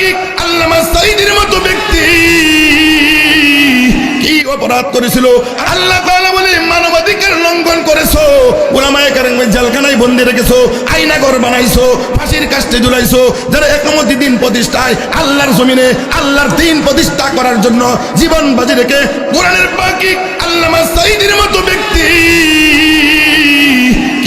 বাকি আল্লামা সাইদের মতো ব্যক্তি? কি অপরাধ করেছিল? আল্লাহ তাআলা বলে, মানবাধিকার লঙ্ঘন করেছ ওলামায়ে কারাম জেলখানায় বন্দি রেখেছো আইনা ঘর বানাইছো, ফাঁসির কাস্টে ঝুলাইছো, যারা একমতি দিন প্রতিষ্ঠায় আল্লাহর জমিনে, আল্লাহর দিন প্রতিষ্ঠা করার জন্য জীবন বাজি রেখে, কোরআনের বাকি আল্লামা সাইদের মতো ব্যক্তি।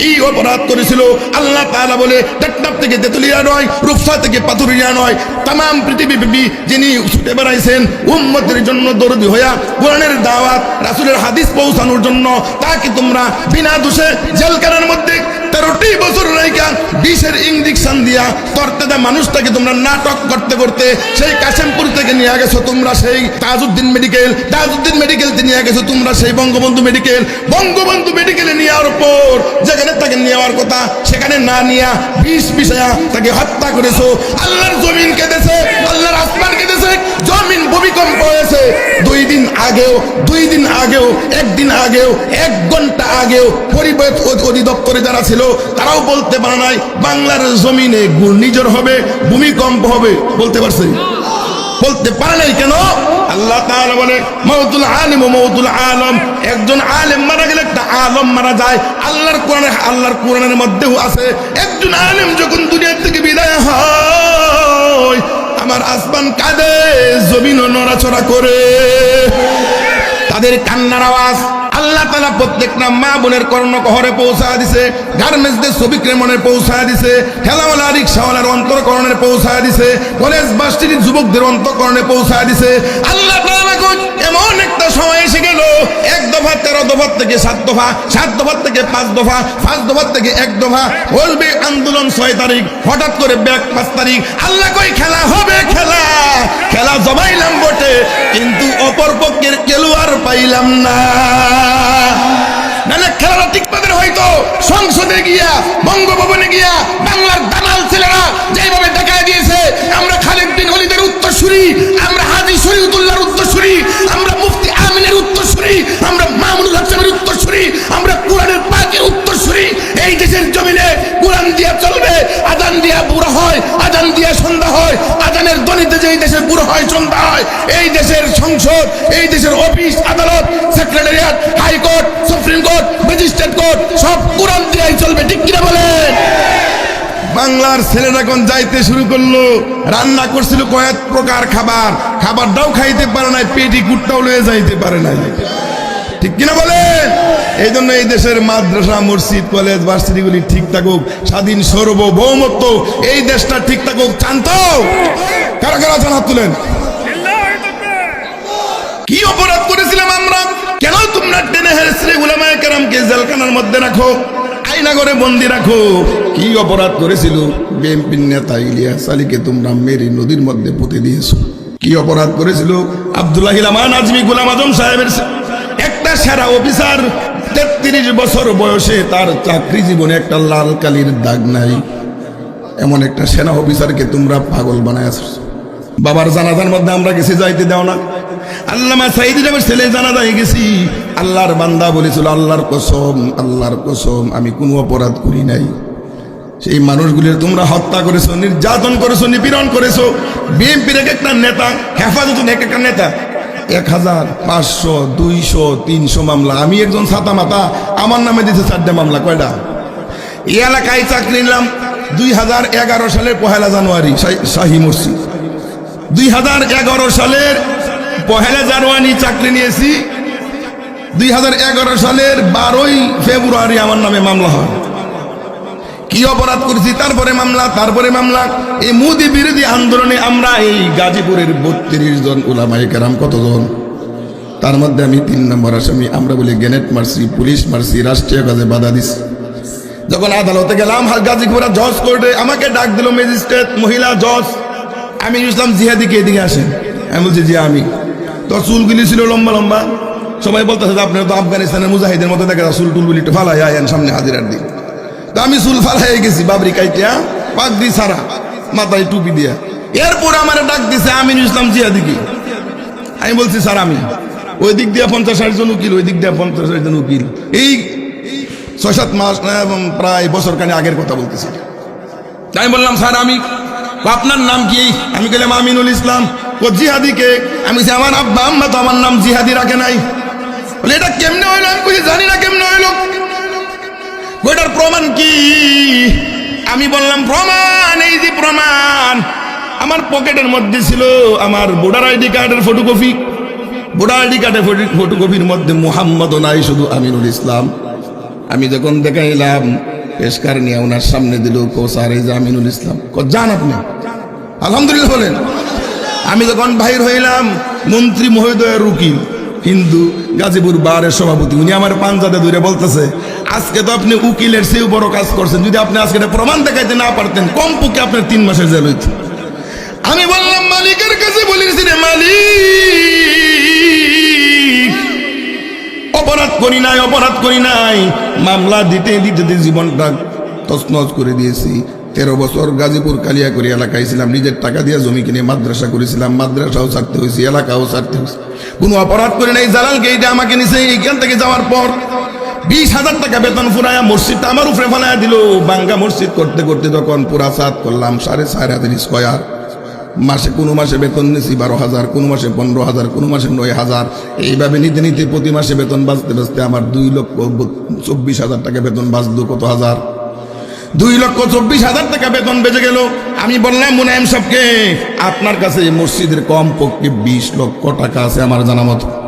কি অপরাধ করেছিল? আল্লাহ তালা বলে টেকনাফ থেকে তেতুলিয়া নয়, রূপসা থেকে পাথুরিয়া নয়। তাম পৃথিবী ব্যাপী যিনি ছুটে বেড়াইছেন, উম্মতের জন্য দরদি হইয়া কোরআনের দাওয়াত, রাসুলের হাদিস পৌঁছানোর জন্য, তাকে তোমরা বিনা দোষে জেলখানার মধ্যে তেরোটি বছর রাইকা, বিষের ইঞ্জেকশন দিয়া তর্তেদা মানুষটাকে তোমরা নাটক করতে করতে সেই কাশেমপুর থেকে নিয়ে গেছো তোমরা সেই তাজউদ্দিন মেডিকেল তাজউদ্দিন মেডিকেল নিয়ে গেছো তোমরা সেই বঙ্গবন্ধু মেডিকেল। বঙ্গবন্ধু মেডিকেলে নেওয়ার পর যেখানে তাকে নেওয়ার কথা, সেখানে না নিয়া বিষ বিষয়া তাকে হত্যা করেছ। আল্লাহর জমিন কেঁদেছে, আল্লাহর আসমান কেঁদেছে ভূমিকম্প হয়েছে। দুই দিন আগেও, দুই দিন আগেও, একদিন আগেও, এক ঘণ্টা আগেও পরিবেশ অধি- অধিদপ্তরে যারা ছিল, তারাও বলতে পারে নাই, বাংলার জমিনে ঘূর্ণিঝড় হবে, ভূমিকম্প হবে। বলতে পারছে? বলতে পারে নাই কেন? আল্লাহ তাআলা বলে মৌতুল আলিম ও মৌতুল আলম, একজন আলেম মারা গেলে একটা আলম মারা যায়। আল্লাহর কোরআনে, আল্লাহর কোরআনের মধ্যেও আছে, একজন আলেম যখন দুনিয়া থেকে বিদায় হয় আমার আসমান কাঁদে জমিনও নড়াচড়া করে। তাদের কান্নার আওয়াজ আল্লাহ তালা প্রত্যেকটা মা বোনের কর্ণ কহরে পৌঁছা দিছে গার্মেন্টসদের শ্রমিকের মনে পৌঁছা দিছে খেলাওয়ালা রিক্সাওয়ালার অন্তরকরণে পৌঁছা দিছে কলেজ বাস্টির যুবকদের অন্তকরণে পৌঁছা দিছে। আল্লাহ কই, এমন একটা সময় এসে গেল। এক দফা, তেরো দফার থেকে সাত দফা, সাত দফার থেকে পাঁচ দফা, পাঁচ দফার থেকে এক দফা। বলবে, আন্দোলন ছয় তারিখ, হঠাৎ করে ব্যাগ পাঁচ তারিখ। আল্লাহ কই খেলা হবে, খেলা। খেলা জমাইলাম বটে, কিন্তু অপর পক্ষের খেলোয়াড় পাইলাম না। নাহলে খেলাটা ঠিক পাদের হয়তো সংসদে গিয়া, বঙ্গভবনে গিয়া, বাংলার দালাল ছেলেরা যেভাবে দেখায় দিয়েছে, আমরা খালিদ বিন ওলিদের উত্তরসূরি, আমরা এই দেশের সংসদ, এই দেশের অফিস, আদালত, secretariat high court supreme court, magistrate court, সব কোরআন দিয়াই চলবে, ঠিক কিনা বলেন? বাংলার ছেলেরা এখন যাইতে শুরু করল, রান্না করছিল কয়েক প্রকার খাবার, খাবারটাও খাইতে পারে নাই, পেটি কুটটাও লয়ে যাইতে পারে নাই। ঠিক কিনা বলেন? এই জন্য এই দেশের মাদ্রাসা, মসজিদ, কলেজ, ভার্সিটিগুলি ঠিক থাকুক, স্বাধীন, সার্বভৌমত্ব, এই দেশটা ঠিক থাকুক চান তো কারা কারা হাত তুলেন? কি অপরাধ করেছিলাম আমরা? কেন তোমরা টেনে হেরেছিলে উলামায়ে কেরামকে জেলখানার মধ্যে রাখো? আইনাগরে বন্দি রাখো। কি অপরাধ করেছিল? বিএনপির নেতা ইলিয়াস আলীকে তোমরা মেরে নদীর মধ্যে পুঁতে দিয়েছ। কি অপরাধ করেছিল? আব্দুল্লাহ রহমান আজমি গোলাম আজম সাহেবের একটা সেরা অফিসার, তেত্রিশ বছর বয়সে তার চাকরি জীবনে একটা লাল কালির দাগ নাই। এমন একটা সেনা অফিসারকে তোমরা পাগল বানায় আসছো। বাবার জানাজার মধ্যে আমরা গেছি, যাইতে দাও না। আল্লামা সাইদি আমার ছেলে জানাজায় গেছি। আল্লাহর বান্দা বলেছিল, আল্লাহর কসম আল্লাহর কসম, আমি কোনো অপরাধ করি নাই। সেই মানুষগুলির তোমরা হত্যা করেছ, নির্যাতন করেছ, নিপীড়ন করেছ। বিএনপির এক একটা নেতা হেফাজত এক একটা নেতা, এক হাজার পাঁচশো, দুইশো, তিনশো মামলা। আমি একজন ছাতা মাতা, আমার নামে দিতে চারটে মামলা। কয়টা? এই এলাকায় চাকরি নিলাম দুই হাজার এগারো সালের পহেলা জানুয়ারি, শাহী- শাহী মসজিদ। দুই হাজার এগারো সালের পহেলা জানুয়ারি চাকরি নিয়েছি। দুই হাজার এগারো সালের বারোই ফেব্রুয়ারি আমার নামে মামলা হয়। কি অপরাধ করেছি, তারপরে মামলা তারপরে মামলা। এই মোদি বিরোধী আন্দোলনে আমরা এই গাজীপুরের বত্রিশ জন ওলামাই কেরাম কতজন? তার মধ্যে আমি তিন নম্বর আসামি। আমরা বলি গ্যানেট মারছি পুলিশ মারছি রাষ্ট্রীয় কাজে বাধা দিছি। যখন আদালতে গেলাম গাজীপুরা জজ কোর্টে আমাকে ডাক দিল ম্যাজিস্ট্রেট, মহিলা জজ। আমি ইসলাম জিহাদিকে এদিকে আসেন? আমি বলছি, জি, আমি। তো চুলগুলি ছিল লম্বা লম্বা। সবাই বলতেছে যে আপনার তো আফগানিস্তানের মুজাহিদের মতো দেখা যায় চুল টুলগুলি একটু ফালাই আয়েন সামনে হাজিরার দিন তো আমি চুল ফালাই গেছি, বাবরি কাইটিয়া দি সারা মাথায় টুপি দিয়া। এরপর আমার ডাক দিছে, আমিন ইসলাম জিহাদিকে আমি বলছি, স্যার, আমি। ওই দিক দিয়ে পঞ্চাশ ষাট জন উকিল ওই দিক দিয়ে পঞ্চাশ ষাট জন উকিল। এই ছয় সাত মাস প্রায় বছর খানে আগের কথা বলতেছি। তাই বললাম, স্যার, আমি আপনার নাম কি? আমি গেলাম আমিনুল ইসলাম। ও জিহাদি কে? আমি আমার আব্বা আম্মা তো আমার নাম জিহাদি রাখে নাই। বলে এটা কেমনে হইল? আমি বলছি, জানি না কেমনে হইল। ওইটার প্রমাণ কি? আমি বললাম প্রমাণ এই যে প্রমাণ আমার পকেটের মধ্যে ছিল আমার ভোটার আইডি কার্ডের ফটোকপি। ভোটার আইডি কার্ডের ফটোকপির মধ্যে মোহাম্মদ নাই শুধু আমিনুল ইসলাম। আমি যখন দেখাইলাম পেশকার নিয়ে ওনার সামনে দিল কো স্যার এই যে ইসলাম। যান আপনি। আলহামদুলিল্লাহ বলেন। আমি যখন বাহির হইলাম, মন্ত্রী মহোদয়ের উকিল, হিন্দু, গাজীপুর বারের সভাপতি, উনি আমার পাঞ্জাতে দূরে বলতেছে, আজকে তো আপনি উকিলের চেয়েও বড় কাজ করছেন। যদি আপনি আজকে প্রমাণ দেখাইতে না পারতেন, কমপক্ষে আপনার তিন মাসের জেল হইত। আমি বললাম করি নাই, অপরাধ করি নাই। মামলা দিতে দিতে জীবনটা তছনছ করে দিয়েছি। তেরো বছর গাজীপুর কালিয়াকড়ি এলাকায় ছিলাম, নিজের টাকা দিয়ে জমি কিনে মাদ্রাসা করেছিলাম, মাদ্রাসাও ছাড়তে হয়েছে, এলাকাও ছাড়তে হয়েছে। কোনো অপরাধ করে নাই জালাল গেইটা আমাকে নিছে, এইখান থেকে যাওয়ার পর বিশ হাজার টাকা বেতন ফুরায়া মসজিদটা আমার উপরে ফেলাইয়া দিল। বাঙ্গা মসজিদ করতে করতে যখন পুরা সাত করলাম, সাড়ে চার হাজার স্কোয়ার মাসে কোনো মাসে বেতন নিছি বারো হাজার, কোনো মাসে পনেরো হাজার, কোনো মাসে নয় হাজার। এইভাবে নিতে নিতে প্রতি মাসে বেতন বাঁচতে বাঁচতে আমার দুই লক্ষ চব্বিশ হাজার টাকা বেতন বাঁচত কত হাজার? দুই লক্ষ চব্বিশ হাজার টাকা বেতন বেঁচে গেল। আমি বললাম, মুনায়ম সবকে আপনার কাছে মসজিদের কম পক্ষে বিশ লক্ষ টাকা আছে আমার জানা মতো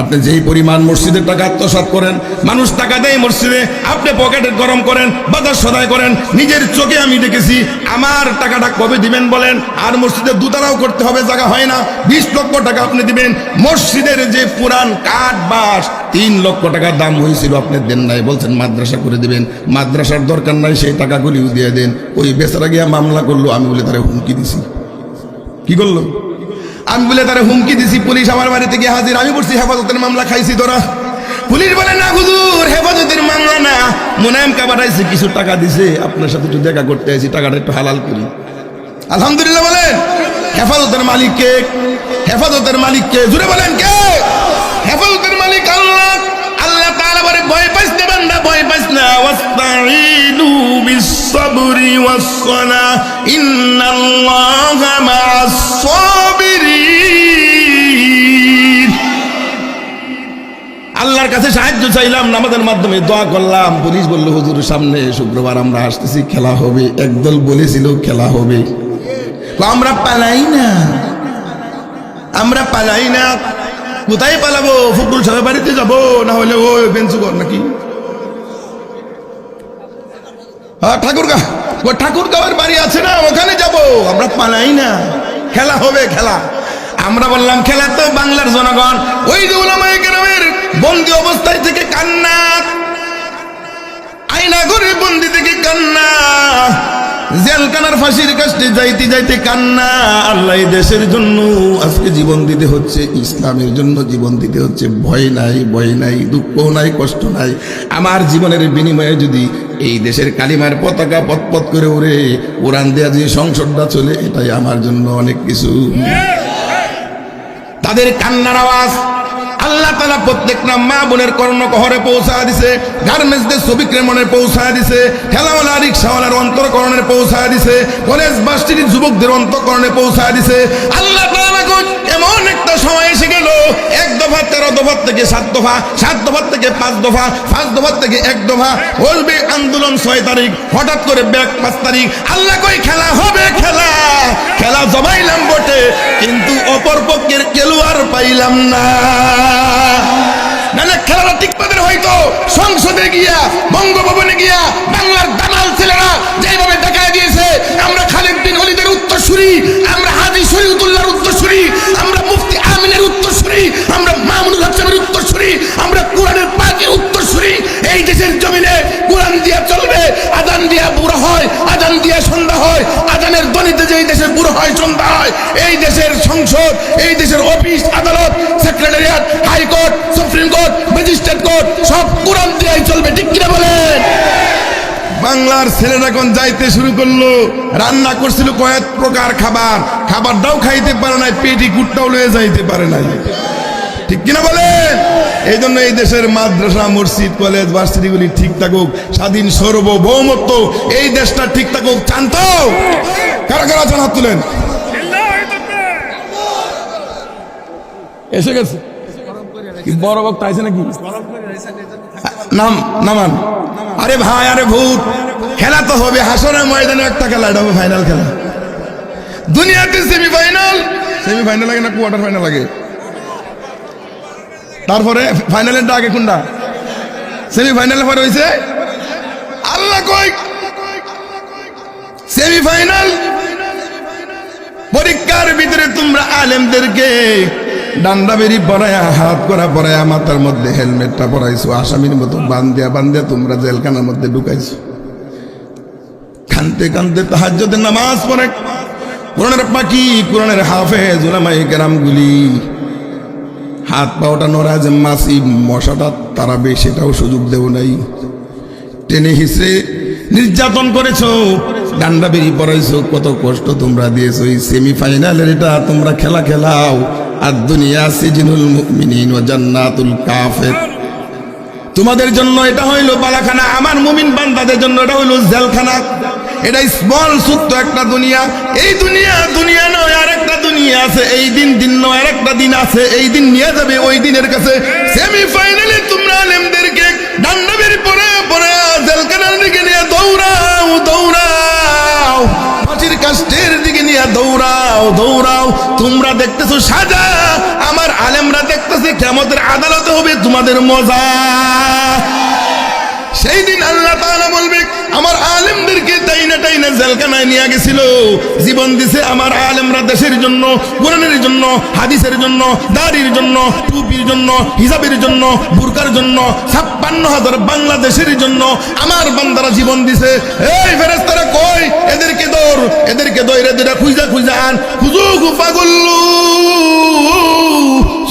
আপনি যেই পরিমাণ মসজিদের টাকা আত্মসাৎ করেন, মানুষ টাকা দেয় মসজিদে, আপনি পকেটে গরম করেন, বাজার সদায় করেন, নিজের চোখে আমি দেখেছি, আমার টাকাটা কবে দিবেন বলেন, আর মসজিদে দুতারাও করতে হবে, জায়গা হয় না। বিশ লক্ষ টাকা আপনি দিবেন, মসজিদের যে পুরান কাঠ বাস তিন লক্ষ টাকার দাম হয়েছিল, আপনি দেন নাই, বলছেন মাদ্রাসা করে দিবেন, মাদ্রাসার দরকার নাই, সেই টাকাগুলিও দিয়ে দেন। ওই বেচারা গিয়া মামলা করল, আমি বলে তারা হুমকি দিছি। কি করল? আমি বলে তারা হুমকি দিছি, পুলিশ আমার বাড়িতে গিয়ে হাজির। আমি বলছি, হেফাজতের মামলা খাইছি তোরা। পুলিশ বলে, না হুজুর, হেফাজতের মামলা না। মোনায়েম কাবাটাইছে কিছু টাকা দিছে, আপনার সাথে একটু দেখা করতে আইছি, টাকাটা একটু হালাল করি। আলহামদুলিল্লাহ বলেন, হেফাজতের মালিক কে? হেফাজতের মালিক কে? জুড়ে বলেন, কে? হেফাজতের মালিক আল্লাহ। আল্লাহ তাআলা বলে, ভয় পাইস না বান্দা, ভয় পাইস না। ওয়াস্তাঈনু বিস-সাবরি ওয়াস-সালাহ ইন্নাল্লাহা সাহায্য চাইলাম, নামাজের মাধ্যমে দোয়া করলাম। পুলিশ বলল, হুজুর, সামনে শুক্রবার আমরা আসতেছি, খেলা হবে। একদল বলেছিল, খেলা হবে। আমরা পালাই না। আমরা পালাই না। কোথায় পালাবো? ফুকুল সাহেব বাড়িতে যাব? না হলে ওই বেঞ্চুগর নাকি? হ্যাঁ ঠাকুরগা, ও ঠাকুরগাঁওয়ের বাড়ি আছে না, ওখানে যাব। আমরা পালাই না। খেলা হবে, খেলা। আমরা বললাম, খেলা তো বাংলার জনগণ। ওই ইসলামের জন্য জীবন দিতে হচ্ছে। ভয় নাই ভয় নাই, দুঃখ নাই, কষ্ট নাই। আমার জীবনের বিনিময়ে যদি এই দেশের কালিমার পতাকা পথপথ করে উড়ে, উড়ান দেয়া যে সংসদটা চলে, এটাই আমার জন্য অনেক কিছু। তাদের কান্নার আওয়াজ আল্লাহ তালা প্রত্যেকটা মা বোনের কর্ণকহরে পৌঁছা দিছে, গার্মেন্টসদের শ্রমিকের মনে পৌঁছা দিছে, ঠেলাওয়ালা রিক্সাওয়ালার অন্তরকরণে পৌঁছা দিছে, কলেজ বাস্টির যুবকদের অন্তকরণে পৌঁছা দিছে। আল্লাহ এমন একটা সময় এসে দফা, তেরো দফার থেকে সাত দফা, সাত দফার থেকে পাঁচ দফা, পাঁচ দফার থেকে এক দফা। বলবে আন্দোলন ছয় তারিখ, হঠাৎ করে ব্যাগ পাঁচ তারিখ। আল্লাহ কই খেলা হবে, খেলা। খেলা জমাইলাম বটে, কিন্তু অপর পক্ষের খেলোয়াড় পাইলাম না। হয়তো। সংসদে গিয়া, বঙ্গভবনে গিয়া, বাংলার দালাল ছেলেরা যেভাবে এই দেশের সংসদ, এই দেশের অফিস, আদালত, secretariat, high court, supreme court, magistrate court, সব কোরআন দিয়াই চলবে, ঠিক কিনা বলেন? বাংলার ছেলেরা এখন যাইতে শুরু করল, রান্না করছিল কয়েক প্রকার খাবার, খাবারটাও খাইতে পারে নাই, পেটি কুটটাও লয়ে যাইতে পারে নাই। ঠিক কিনা বলেন? এই জন্য এই দেশের মাদ্রাসা, মসজিদ, কলেজ, ভার্সিটিগুলি ঠিক থাকুক, স্বাধীন, সার্বভৌমত্ব, এই দেশটা ঠিক থাকুক চান কারা কারা হাত তুলেন? এসে গেছে? বড় বক্তা আছে নাকি? নাম, নামান। আরে ভাই, আরে ভূত। খেলা তো হবে হাসনের ময়দানে একটা খেলা, এটা হবে ফাইনাল খেলা। দুনিয়াতে সেমিফাইনাল সেমিফাইনাল লাগে না কোয়ার্টার ফাইনাল লাগে। তারপরে ফাইনালের আগে কোনটা? সেমিফাইনালের পরে হয়েছে আল্লাহ কই সেমিফাইনাল পরীক্ষার ভিতরে তোমরা আলেমদেরকে ডান্ডা বেরি পরায়া, হাত করা পরায়া, মাথার মধ্যে হেলমেটটা পরাইছো, আসামির মতো বান্দিয়া বান্দিয়া তোমরা জেলখানার মধ্যে ঢুকাইছো। কানতে কানতে তাহাজ্জুদের নামাজ পড়ে। কোরআনের পাখি, কোরআনের হাফেজ উলামাই কেরামগুলি হাত পাওটা নড়া যে মাসি মশাটা তারাবে, সেটাও সুযোগ দেও নাই। টেনে হিসে নির্যাতন করেছ, ডান্ডা বেরি পড়াইছো কত কষ্ট তোমরা দিয়েছ। এই সেমিফাইনালের এটা, তোমরা খেলা খেলাও। আর দুনিয়া সিজনুল জান্নাতুল কাফের। তোমাদের জন্য এটা হইল বালাখানা, আমার মুমিন বান্দাদের জন্য এটা হইল জেলখানা। এটা স্মল ছোট্ট একটা দুনিয়া। এই দুনিয়া দুনিয়া নয় আর একটা দুনিয়া আছে। এই দিন দিন নয় আর একটা দিন আছে। এই দিন নিয়ে যাবে ওই দিনের কাছে। সেমিফাইনালে তোমরা আলেমদেরকে ডান্ডাবের পরে পরে জেলখানার দিকে নিয়ে দৌড়াও দৌড়াও। ফাঁসির কাষ্টের দিকে নিয়ে দৌড়াও দৌড়াও। তোমরা দেখতেছো সাজা, আমার আলেমরা দেখতেছে কেমতের আদালতে হবে তোমাদের মজা। সেই দিন আল্লাহ তাআলা বলবে, আমার আলেমদেরকে টাইনা টাইনা জেলখানায় নিয়ে গেছিল। জীবন দিছে আমার আলেমরা দেশের জন্য, কোরআনের জন্য, হাদিসের জন্য, দাড়ির জন্য, টুপির জন্য হিসাবের জন্য, বুরকার জন্য, ছাপ্পান্ন হাজার বাংলাদেশের জন্য আমার বান্দারা জীবন দিছে। এই ফেরেস্তারা কই? এদেরকে দৌড় এদেরকে দৌড়ে দিরা খুঁজা খুঁজা আন। খুঁজু গুফাগুল্লু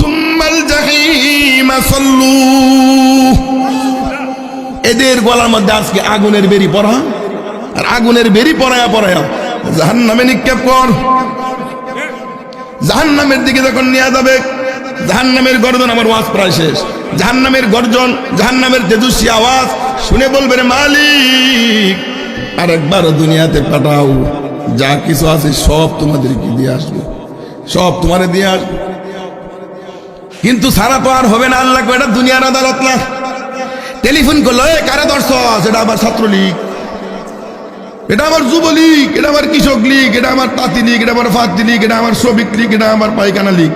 সুম্মাল জাহিমা সল্লু। এদের গলার মধ্যে আজকে আগুনের বেরি পড়া। আর আগুনের বেরি পড়ায়া পড়ায়া জাহান নামে নিক্ষেপ কর। জাহান নামের দিকে যখন নেওয়া যাবে জাহান নামের গর্জন আমার ওয়াজ প্রায় শেষ। জাহান নামের গর্জন জাহান নামের তেজস্বী আওয়াজ, শুনে বলবে রে মালিক আর একবার দুনিয়াতে পাঠাও। যা কিছু আছে সব তোমাদেরকে দিয়ে আসবে। সব তোমারে দিয়ে আসবে। কিন্তু সারা তো আর হবে না, আল্লাহ এটা দুনিয়ার আদালত না। টেলিফোন করল, এ, কারা দর্শ সেটা আমার ছাত্রলীগ। এটা আমার যুবলীগ। এটা আমার কৃষক লীগ এটা আমার তাঁতি লীগ এটা আমার ফাতি লীগ এটা আমার শ্রমিক লীগ এটা আমার পায়খানা league.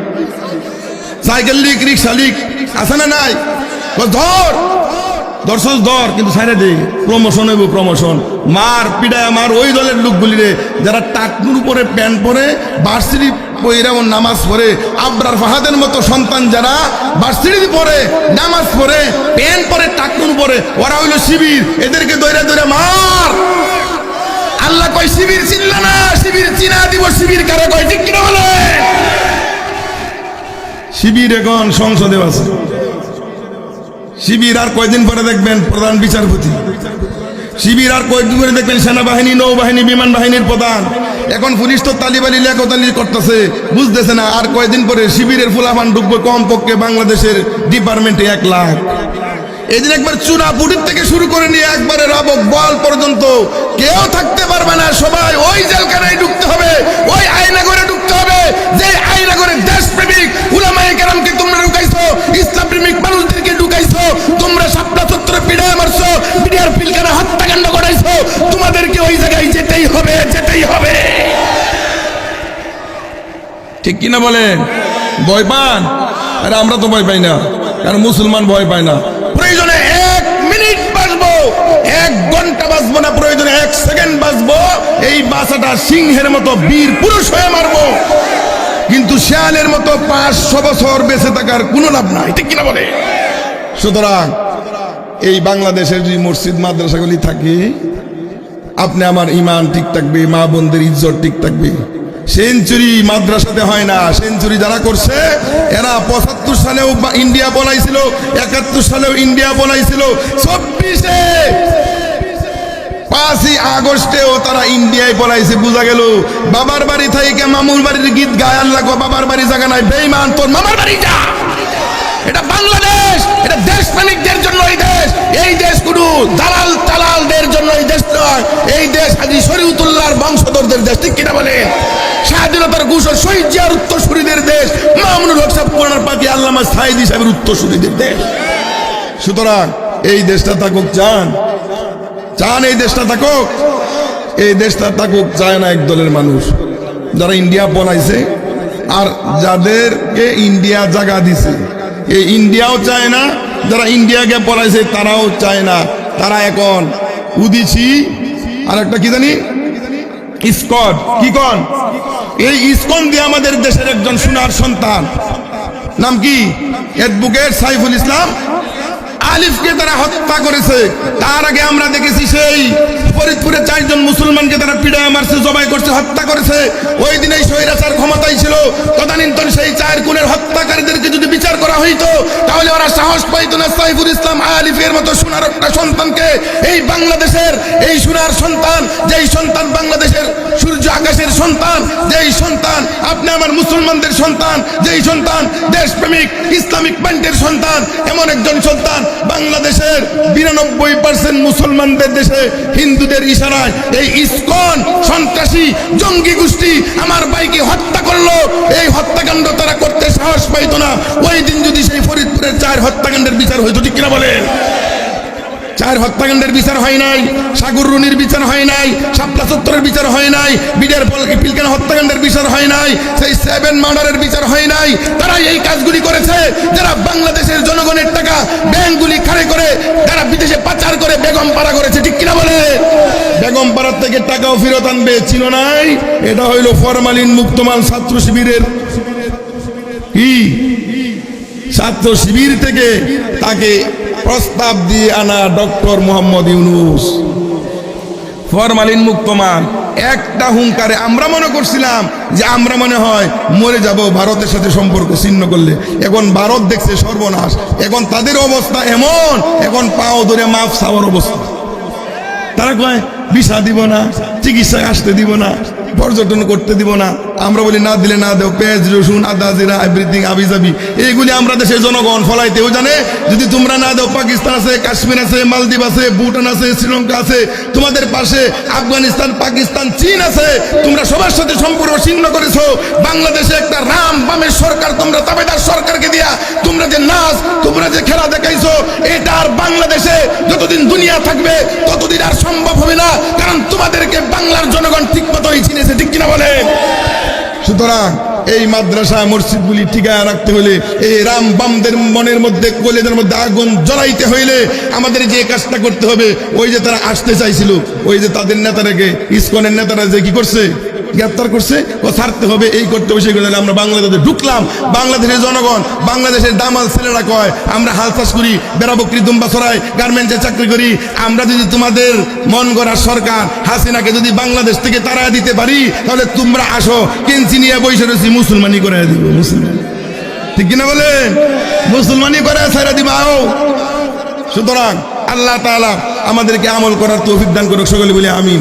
Cycle league, rickshaw league. আছে না নাই? ধর। দর্শক ধর। কিন্তু সাইডে দে, প্রমোশন হইব, প্রমোশন। মার, পিডায় আমার ওই দলের লোকগুলি রে, যারা টাকনুর উপরে প্যান্ট পরে বার্সিরি পইরাম নামাজ পড়ে, আবরার ফাহাদের মতো সন্তান যারা বার্সিরি পরে নামাজ পড়ে প্যান্ট পরে টাকনুর পরে, ওরা হইল শিবির। এদেরকে দৈরা দৈরা মার। আল্লাহ কয়, শিবির চিনলা না? শিবির চিনা দিব, শিবির কারে কয়? ঠিক কিনা বলে? শিবির এখন সংসদে আছে। শিবির আর কয়দিন পরে দেখবেন প্রধান বিচারপতি। শিবির আর কয়েকদিন পরে দেখবেন সেনাবাহিনী, নৌবাহিনী বিমান বাহিনীর প্রধান। এখন পুলিশ তো তালিবালি লেখতালি করতেছে, বুঝতেছে না আর কয়দিন পরে শিবিরের ফুলাফান ঢুকবে কম পক্ষে বাংলাদেশের ডিপার্টমেন্টে এক লাখ। এই এদিন একবার চূড়া পুটির থেকে শুরু করে নিয়ে একবারে রাবক বল পর্যন্ত। কেউ থাকতে পারবে না, সবাই ওই জেলখানায় ঢুকতে হবে, ওই আয়না করে ঢুকতে হবে, যে আয়না করে দেশপ্রেমিক ঠিক কিনা বলেন? ভয় পান? আরে আমরা তো ভয় পাই না, কারণ মুসলমান ভয় পায় না। প্রয়োজনে এক মিনিট বাঁচবো, এক ঘণ্টা বাঁচবো না, প্রয়োজনে এক সেকেন্ড বাঁচবো। এই বাসাটা সিংহের মতো বীর পুরুষ হয়ে মারবো। কিন্তু শেয়ালের মতো পাঁচশো বছর বেঁচে থাকার কোনো লাভ নাই, ঠিক কিনা বলে সুতরাং এই বাংলাদেশের যে মসজিদ, মাদ্রাসাগুলি থাকে, আপনি আমার ইমান ঠিক থাকবে, মা বোনদের ইজ্জত ঠিক থাকবে। সেঞ্চুরি মাদ্রাসাতে হয় না। সেঞ্চুরি যারা করছে, এরা পঁচাত্তর সালেও ইন্ডিয়া বলাইছিল, একাত্তর সালেও ইন্ডিয়া বলাইছিল। চব্বিশে, পাঁচই আগস্টেও তারা ইন্ডিয়ায় পলাইছে বোঝা গেল। বাবার বাড়ি থেকে মামুর বাড়ির গীত গায়, আল্লাহ বাবার বাড়ি জায়গা নাই বেইমান তোর মামার বাড়ি যা। এটা বাংলাদেশ, এটা দেশ প্রেমিকদের জন্য এই দেশ কোনো দালাল টালালদের জন্য এই দেশ নয়। এই দেশ হাজি শরীয়তুল্লাহর বংশধরদের দেশ, ঠিক কিনা বলে স্বাধীনতার ঘোষক শহীদ জিয়ার উত্তরসূরিদের দেশ, মামুনুল হক সাহেব, কোরআন পাকি আল্লামা সাইদি সাহেবের উত্তরসূরিদের দেশ। সুতরাং এই দেশটা থাকুক চান চান এই দেশটা থাকুক। এই দেশটা থাকুক চায় না এক দলের মানুষ। যারা ইন্ডিয়া বনাইছে, আর যাদেরকে ইন্ডিয়া জায়গা দিছে, এই ইন্ডিয়াও চায় না যারা ইন্ডিয়াকে পড়াইছে, তারাও চায় না। তারা এখন উদিছি। আর একটা কি জানি? স্কট কি কন? এই ইস্কন দিয়ে আমাদের দেশের একজন সোনার সন্তান। নাম কি? অ্যাডভোকেট সাইফুল ইসলাম? আলিফকে তারা হত্যা করেছে। তার আগে আমরা দেখেছি সেই ফরিদপুরে চারজন মুসলমানকে তারা পিড়ায় মারছে, জবাই করছে, হত্যা করেছে। ওই দিনেই স্বৈরাচার ক্ষমতায় ছিল। তদানীন্তন সেই চার খুনের হত্যাকারীদেরকে যদি বিচার করা হইতো, তাহলে ওরা সাহস পাইতো না সাইফুল ইসলাম আলিফের মতো সোনার একটা সন্তানকে। এই বাংলাদেশের, এই সোনার সন্তান, যেই সন্তান বাংলাদেশের সূর্য আকাশের সন্তান, যেই সন্তান আপনি আমার মুসলমানদের সন্তান, যেই সন্তান দেশপ্রেমিক, ইসলামিক প্যান্টের সন্তান, এমন একজন সন্তান বাংলাদেশের বিরানব্বই পার্সেন্ট মুসলমানদের দেশে হিন্দুদের ইশারায় এই ইস্কন সন্ত্রাসী, জঙ্গি গোষ্ঠী আমার ভাইকে হত্যা করল। এই হত্যাকাণ্ড তারা করতে সাহস পাইত না। ওই দিন যদি সেই ফরিদপুরের চার হত্যাকাণ্ডের বিচার হইতো, ঠিক কিনা বলেন? চার হত্যাকাণ্ডের বিচার হয় নাই, সাগর রুনির বিচার হয় নাই, শাপলা চত্বরের বিচার হয় নাই, বিডের পিলকান হত্যাকাণ্ডের বিচার হয় নাই, সেই সেভেন মার্ডারের বিচার হয় নাই। তারা এই কাজগুলি করেছে, যারা বাংলাদেশের জনগণের টাকা ব্যাংকগুলি খাড়ে করে তারা বিদেশে পাচার করে বেগম পাড়া করেছে, ঠিক কিনা বলে? বেগম পাড়ার থেকে টাকাও ফেরত আনবে, ছিল নাই? এটা হইল ফরমালিন মুক্তমাল ছাত্র শিবিরের ছাত্র শিবির থেকে তাকে প্রস্তাব দিয়ে আনা ডক্টর মোহাম্মদ ইউনুস। ফরমালিন মুক্ত মান। একটা হুঙ্কারে আমরা মনে করছিলাম যে আমরা মনে হয় মরে যাব, ভারতের সাথে সম্পর্ক ছিন্ন করলে। এখন ভারত দেখছে সর্বনাশ। এখন তাদের অবস্থা এমন, এখন পাও ধরে মাফ চাওয়ার অবস্থা। তারা কয়, ভিসা দিব না, চিকিৎসায় আসতে দিব না, পর্যটন করতে দিব না। আমরা বলি, না দিলে না দেও, পেঁয়াজ, রসুন, আদা, জিরা এভরিথিং আবি যাবি এইগুলি আমরা দেশের জনগণ ফলাইতেও জানে। যদি তোমরা না দেও, পাকিস্তান আছে, কাশ্মীর আছে, মালদ্বীপ আছে, ভুটান আছে, শ্রীলঙ্কা আছে, তোমাদের পাশে আফগানিস্তান, পাকিস্তান, চীন আছে, তোমরা সবার সাথে সম্পর্ক ছিন্ন করেছ। বাংলাদেশে একটা রাম বামের সরকার, তোমরা তাবেদার সরকারকে দিয়া তোমরা যে নাচ, তোমরা যে খেলা দেখাইছো, এটা আর বাংলাদেশে যতদিন দুনিয়া থাকবে, ততদিন আর সম্ভব হবে না। কারণ তোমাদেরকে বাংলার জনগণ ঠিক মতোই চিনেছে, ঠিক কিনা বলে সুতরাং এই মাদ্রাসা মসজিদগুলি টিকায় রাখতে হলে এই রাম বামদের মনের মধ্যে, কোলেদের মধ্যে আগুন জ্বলাইতে হইলে আমাদের যে কাজটা করতে হবে, ওই যে তারা আসতে চাইছিল, ওই যে তাদের নেতারাকে, ইস্কনের নেতারা যে কি করছে? গ্রেপ্তার করছে, ও ছাড়তে হবে এই করতে হবে করতে আমরা বাংলাদেশে ঢুকলাম, বাংলাদেশের জনগণ, বাংলাদেশের দামাল ছেলেরা কয়, আমরা হাল চাষ করি বেড়া বকরি দুম্বা ছড়াই গার্মেন্টসে চাকরি করি, আমরা যদি তোমাদের মন গড়া সরকার হাসিনাকে যদি বাংলাদেশ থেকে তারা দিতে পারি, তাহলে তোমরা আসো, কেঞ্চি নিয়ে বসে রয়েছি মুসলমানি করে দিব, মুসলমান। ঠিক কিনা বলেন মুসলমানি করে ছেড়ে দিবা, আও। সুতরাং আল্লাহ তাআলা আমাদেরকে আমল করার তৌফিক দান করুক, সকলে বলে আমি